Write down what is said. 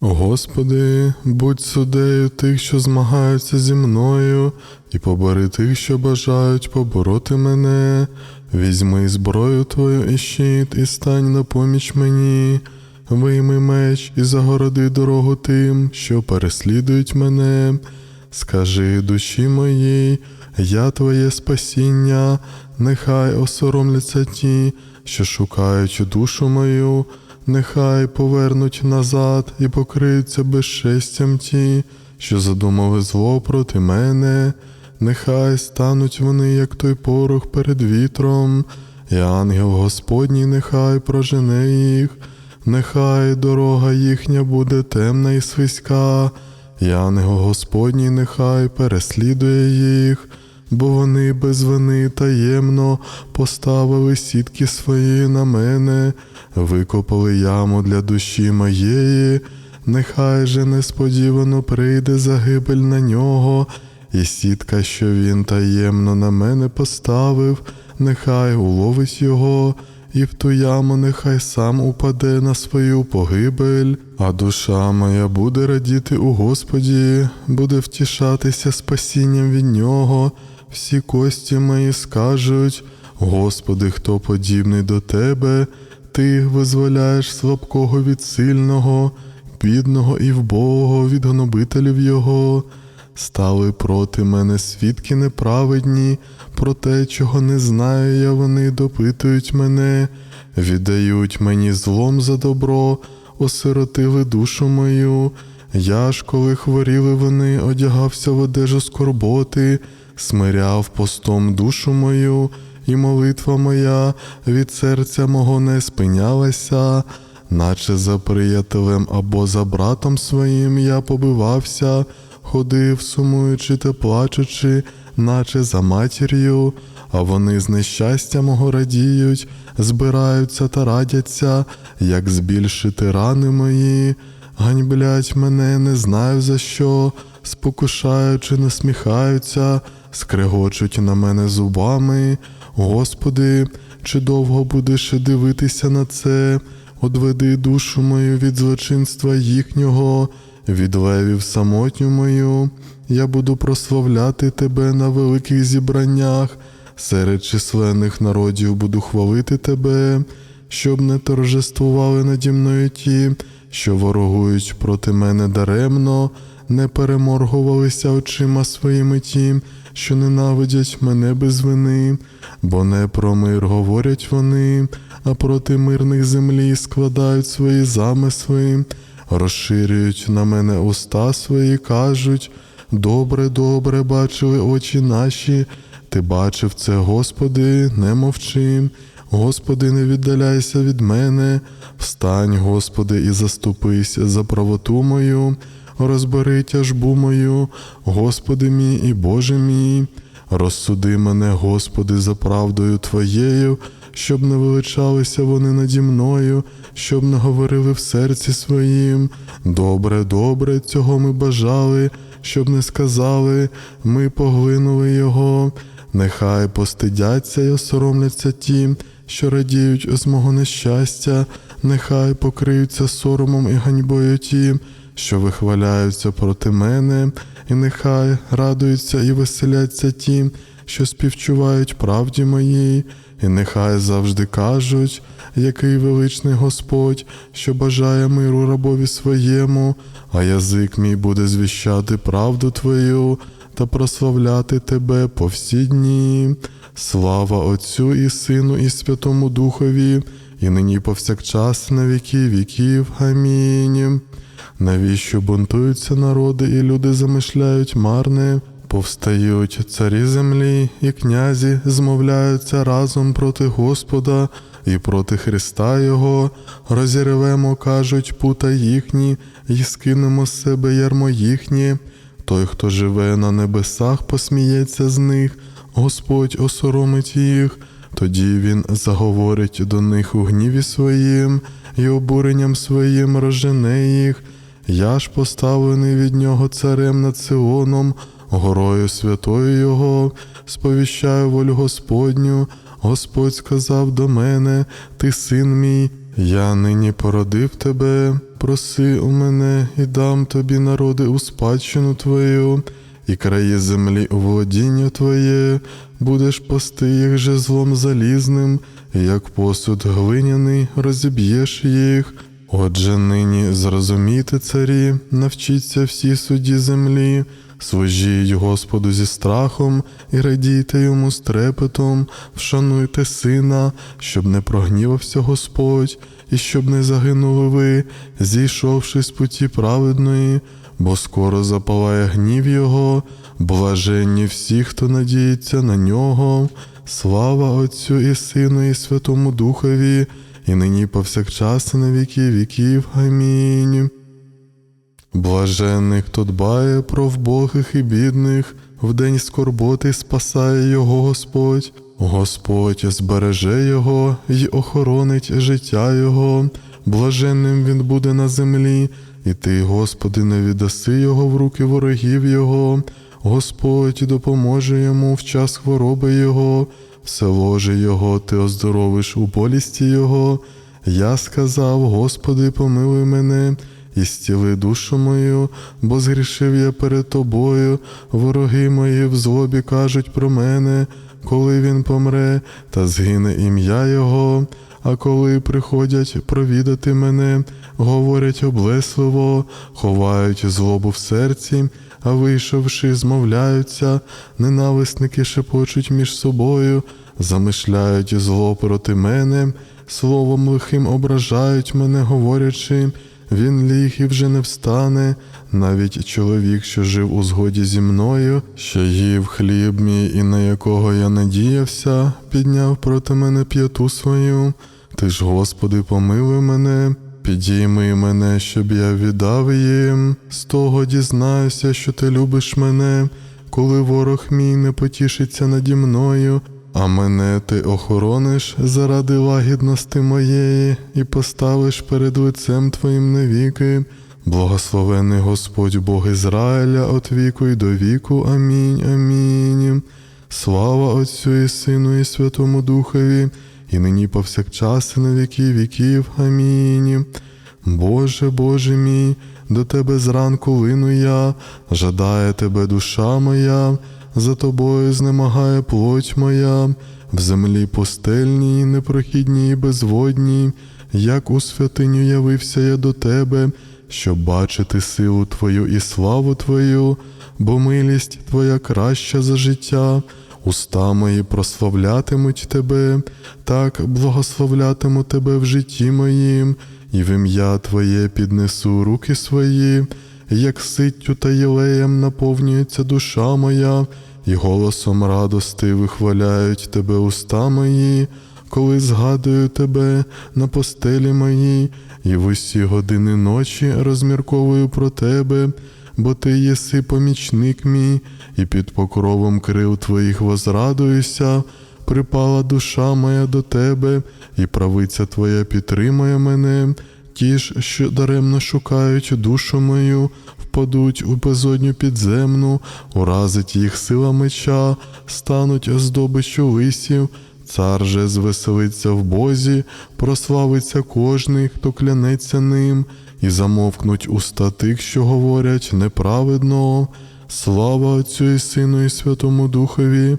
Господи, будь судею тих, що змагаються зі мною, і побори тих, що бажають побороти мене. Візьми зброю Твою і щит, і стань на поміч мені. Вийми меч і загороди дорогу тим, що переслідують мене. Скажи душі моїй, я Твоє спасіння, нехай осоромляться ті, що шукають душу мою, нехай повернуть назад і покриються безчестям ті, що задумали зло проти мене, нехай стануть вони, як той порох перед вітром, і ангел Господній нехай прожене їх, нехай дорога їхня буде темна і свиська, і ангел Господній нехай переслідує їх, бо вони без вини таємно поставили сітки свої на мене, викопали яму для душі моєї, нехай же несподівано прийде загибель на нього, і сітка, що він таємно на мене поставив, нехай уловить його, і в ту яму нехай сам упаде на свою погибель, а душа моя буде радіти у Господі, буде втішатися спасінням від нього. Всі кості мої скажуть, Господи, хто подібний до Тебе, Ти визволяєш слабкого від сильного, бідного і вбогого від гнобителів Його. Стали проти мене свідки неправедні, про те, чого не знаю я, вони допитують мене, віддають мені злом за добро, осиротили душу мою. Я ж, коли хворіли вони, одягався в одежу скорботи, смиряв постом душу мою, і молитва моя від серця мого не спинялася, наче за приятелем або за братом своїм я побивався, ходив, сумуючи та плачучи, наче за матір'ю, а вони з нещастя мого радіють, збираються та радяться, як збільшити рани мої. Ганьблять мене, не знаю за що, спокушаючи, насміхаються, скрегочуть на мене зубами. Господи, чи довго будеш дивитися на це? Одведи душу мою від злочинства їхнього, від левів самотню мою. Я буду прославляти тебе на великих зібраннях, серед численних народів буду хвалити тебе, щоб не торжествували наді мною ті, що ворогують проти мене даремно, не переморгувалися очима своїми ті, що ненавидять мене без вини, бо не про мир говорять вони, а проти мирних землі складають свої замисли, розширюють на мене уста свої, кажуть. Добре, добре бачили очі наші, ти бачив це, Господи, не мовчи. Господи, не віддаляйся від мене, встань, Господи, і заступись за правоту мою, розбери тяжбу мою, Господи мій і Боже мій, розсуди мене, Господи, за правдою Твоєю, щоб не величалися вони наді мною, щоб не говорили в серці своїм. Добре, добре, цього ми бажали, щоб не сказали, ми поглинули його. Нехай постидяться й осоромляться ті, що радіють з мого нещастя, нехай покриються соромом і ганьбою ті, що вихваляються проти мене, і нехай радуються і веселяться ті, що співчувають правді моїй, і нехай завжди кажуть, який величний Господь, що бажає миру рабові своєму, а язик мій буде звіщати правду Твою та прославляти Тебе по всі дні. Слава Отцю і Сину, і Святому Духові, і нині повсякчас на віки віків. Амінь. Навіщо бунтуються народи, і люди замишляють марне? Повстають царі землі і князі змовляються разом проти Господа і проти Христа Його, розірвемо, кажуть, пута їхні, і скинемо з себе ярмо їхнє. Той, хто живе на небесах, посміється з них, Господь осоромить їх, тоді він заговорить до них у гніві своїм і обуренням своїм розжене їх. Я ж поставлений від нього царем над Сионом, горою святою Його, сповіщаю волю Господню. Господь сказав до мене, ти син мій, Я нині породив тебе, проси у мене і дам тобі народи у спадщину твою, і краї землі у володіння твоє, будеш пасти їх же злом залізним, як посуд глиняний розіб'єш їх. Отже, нині зрозумійте, царі, навчіться всі судді землі, служіть Господу зі страхом і радійте йому з трепетом, вшануйте сина, щоб не прогнівався Господь, і щоб не загинули ви, зійшовши з путі праведної, бо скоро запалає гнів його, блаженні всі, хто надіється на нього. Слава Отцю і Сину, і Святому Духові, і нині повсякчас, і на віки віків. Амінь. Блаженний, хто дбає про вбогих і бідних, в день скорботи спасає його Господь. Господь збереже його й охоронить життя його. Блаженним він буде на землі, і ти, Господи, не віддаси його в руки ворогів його. Господь допоможе йому в час хвороби його, все ложе його ти оздоровиш у болісті його. Я сказав, Господи, помилуй мене і зціли душу мою, бо згрішив я перед тобою, вороги мої в злобі кажуть про мене, коли він помре, та згине ім'я Його. А коли приходять провідати мене, говорять облесливо, ховають злобу в серці, а вийшовши, змовляються, ненависники шепочуть між собою, замишляють зло проти мене, словом лихим ображають мене, говорячи, він ліг і вже не встане, навіть чоловік, що жив у згоді зі мною, що їв хліб мій і на якого я надіявся, підняв проти мене п'яту свою. Ти ж, Господи, помилуй мене, підійми мене, щоб я віддав їм. З того дізнаюся, що ти любиш мене, коли ворог мій не потішиться наді мною. А мене ти охорониш заради лагідності моєї і поставиш перед лицем Твоїм навіки. Благословений Господь Бог Ізраїля от віку й до віку. Амінь. Амінь. Слава Отцю і Сину, і Святому Духові, і нині повсякчас, і на віки віків. Амінь. Боже, Боже мій, до Тебе зранку лину я, жадає Тебе душа моя, за тобою знемагає плоть моя, в землі пустельній, непрохідній і безводній, як у святиню явився я до Тебе, щоб бачити силу Твою і славу Твою, бо милість Твоя краща за життя. Уста мої прославлятимуть Тебе, так благословлятиму Тебе в житті моїм, і в ім'я Твоє піднесу руки свої, як ситтю та єлеєм наповнюється душа моя, і голосом радости вихваляють Тебе уста мої, коли згадую Тебе на постелі моїй, і в усі години ночі розмірковую про Тебе бо ти єси помічник мій, і під покровом крил твоїх возрадуюся, припала душа моя до тебе, і правиця твоя підтримує мене. Ті ж, що даремно шукають душу мою, впадуть у безодню підземну, уразить їх сила меча, стануть здобичу лисів. Цар же звеселиться в Бозі, прославиться кожний, хто клянеться ним, і замовкнуть уста тих, що говорять неправедно. Слава Отцю і Сину, і Святому Духові,